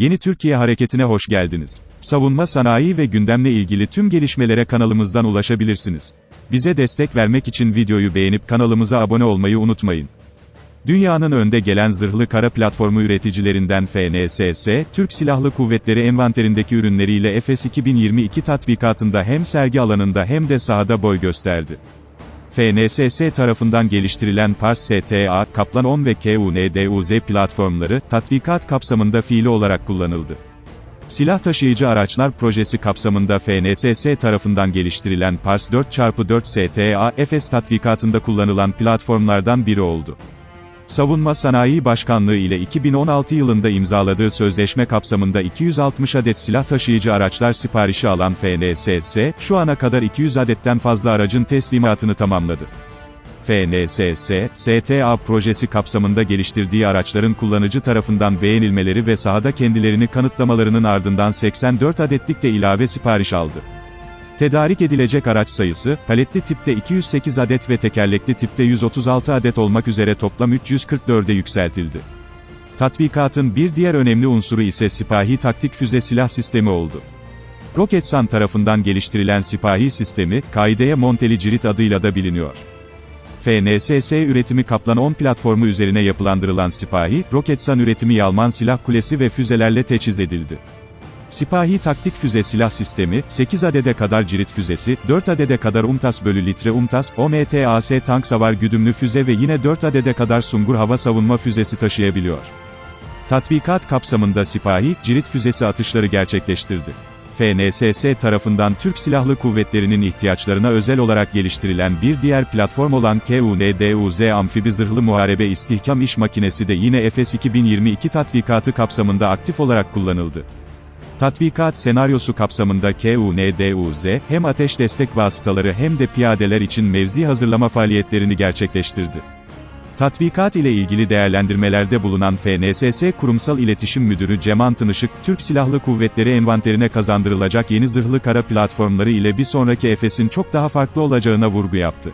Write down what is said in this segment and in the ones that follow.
Yeni Türkiye Hareketi'ne hoş geldiniz. Savunma sanayi ve gündemle ilgili tüm gelişmelere kanalımızdan ulaşabilirsiniz. Bize destek vermek için videoyu beğenip kanalımıza abone olmayı unutmayın. Dünyanın önde gelen zırhlı kara platformu üreticilerinden FNSS, Türk Silahlı Kuvvetleri envanterindeki ürünleriyle Efes 2022 tatbikatında hem sergi alanında hem de sahada boy gösterdi. FNSS tarafından geliştirilen Pars STA, Kaplan 10 ve KUNDUZ platformları, tatbikat kapsamında fiili olarak kullanıldı. Silah taşıyıcı araçlar projesi kapsamında FNSS tarafından geliştirilen Pars 4x4 STA, Efes tatbikatında kullanılan platformlardan biri oldu. Savunma Sanayi Başkanlığı ile 2016 yılında imzaladığı sözleşme kapsamında 260 adet silah taşıyıcı araçlar siparişi alan FNSS, şu ana kadar 200 adetten fazla aracın teslimatını tamamladı. FNSS, STA projesi kapsamında geliştirdiği araçların kullanıcı tarafından beğenilmeleri ve sahada kendilerini kanıtlamalarının ardından 84 adetlik de ilave sipariş aldı. Tedarik edilecek araç sayısı, paletli tipte 208 adet ve tekerlekli tipte 136 adet olmak üzere toplam 344'e yükseltildi. Tatbikatın bir diğer önemli unsuru ise Sipahi taktik füze silah sistemi oldu. Roketsan tarafından geliştirilen Sipahi sistemi, kaideye monteli cirit adıyla da biliniyor. FNSS üretimi Kaplan 10 platformu üzerine yapılandırılan Sipahi, Roketsan üretimi Yalman silah kulesi ve füzelerle teçhiz edildi. Sipahi taktik füze silah sistemi, 8 adede kadar cirit füzesi, 4 adede kadar UMTAS bölü litre UMTAS, OMTAS tank savar güdümlü füze ve yine 4 adede kadar Sungur hava savunma füzesi taşıyabiliyor. Tatbikat kapsamında Sipahi, cirit füzesi atışları gerçekleştirdi. FNSS tarafından Türk Silahlı Kuvvetleri'nin ihtiyaçlarına özel olarak geliştirilen bir diğer platform olan KUNDUZ amfibi zırhlı muharebe istihkam iş makinesi de yine Efes 2022 tatbikatı kapsamında aktif olarak kullanıldı. Tatbikat senaryosu kapsamında KUNDUZ, hem ateş destek vasıtaları hem de piyadeler için mevzi hazırlama faaliyetlerini gerçekleştirdi. Tatbikat ile ilgili değerlendirmelerde bulunan FNSS Kurumsal İletişim Müdürü Ceman Tınışık, Türk Silahlı Kuvvetleri envanterine kazandırılacak yeni zırhlı kara platformları ile bir sonraki Efes'in çok daha farklı olacağına vurgu yaptı.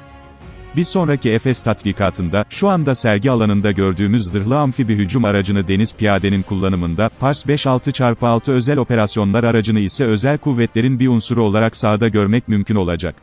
Bir sonraki Efes tatbikatında, şu anda sergi alanında gördüğümüz zırhlı amfibi hücum aracını deniz piyadenin kullanımında, Pars 5-6x6 özel operasyonlar aracını ise özel kuvvetlerin bir unsuru olarak sahada görmek mümkün olacak.